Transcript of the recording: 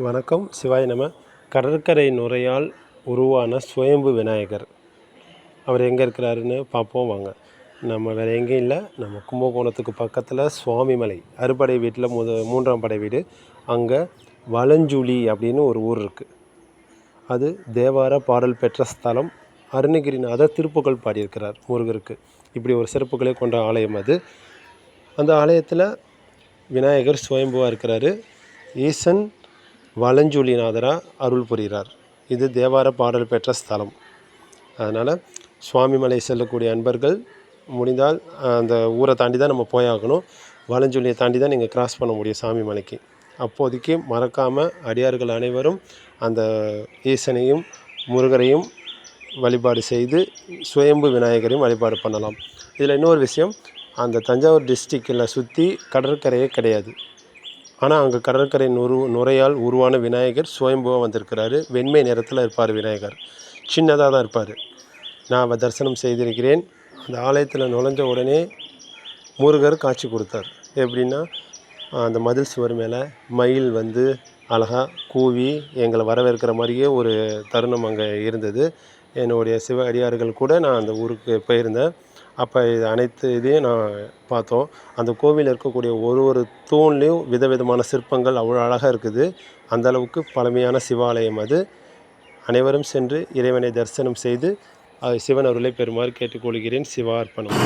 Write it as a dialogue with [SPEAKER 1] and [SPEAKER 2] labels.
[SPEAKER 1] வணக்கம். சிவாய் நம. கடற்கரை நுரையால் உருவான சுயம்பு விநாயகர். அவர் எங்கே இருக்கிறாருன்னு பார்ப்போம் வாங்க. நம்ம வேறு எங்கேயும் இல்லை. நம்ம கும்பகோணத்துக்கு பக்கத்தில் சுவாமிமலை. அறுபடை வீட்டில் முத மூன்றாம் படை வீடு. அங்கே வலஞ்சுழி அப்படின்னு ஒரு ஊர் இருக்குது அது தேவார பாடல் பெற்ற ஸ்தலம். அருணகிரிநாதர் திருப்புகழ் பாடியிருக்கிறார் முருகருக்கு. இப்படி ஒரு சிறப்புகளை கொண்ட ஆலயம் அது. அந்த ஆலயத்தில் விநாயகர் சுயம்புவாக இருக்கிறாரு. ஈசன் வலஞ்சுழிநாதராக அருள் புரிகிறார். இது தேவார பாடல் பெற்ற ஸ்தலம். அதனால் சுவாமிமலை செல்லக்கூடிய அன்பர்கள் முடிந்தால் அந்த ஊரை தாண்டி தான் நம்ம போயாகணும். வலஞ்சுழியை தாண்டி தான் நீங்கள் கிராஸ் பண்ண முடியும் சாமி மலைக்கு அப்போதைக்கு மறக்காமல் அடியார்கள் அனைவரும் அந்த ஈசனையும் முருகரையும் வழிபாடு செய்து சுயம்பு விநாயகரையும் வழிபாடு பண்ணலாம். இதில் இன்னொரு விஷயம் அந்த தஞ்சாவூர் டிஸ்ட்ரிக்டில் சுற்றி கடற்கரையே கிடையாது. ஆனால் அங்கே கடற்கரை நுறு நுரையால் உருவான விநாயகர் சுயம்புவாக வந்திருக்கிறாரு. வெண்மை நிறத்தில் இருப்பார் விநாயகர். சின்னதாக தான் இருப்பார். நான் தரிசனம் செய்திருக்கிறேன். அந்த ஆலயத்தில் நுழைஞ்ச உடனே முருகர் காட்சி கொடுத்தார். எப்படின்னா அந்த மதில் சுவர் மேலே மயில் வந்து அழகாக கூவி எங்களை வரவேற்கிற மாதிரியே ஒரு தருணம் அங்கே இருந்தது. என்னுடைய சிவ அடியார்கள் கூட நான் அந்த ஊருக்கு போயிருந்தேன். அப்போ இது அனைத்து இதையும் நான் பார்த்தோம். அந்த கோவிலில் இருக்கக்கூடிய ஒரு ஒரு தூண்லேயும் விதவிதமான சிற்பங்கள் அவ்வளோ அழகாக இருக்குது. அந்தளவுக்கு பழமையான சிவாலயம் அது. அனைவரும் சென்று இறைவனை தரிசனம் செய்து அது சிவன் அருளை பெறுமாறு கேட்டுக்கொள்கிறேன். சிவா அர்ப்பணம்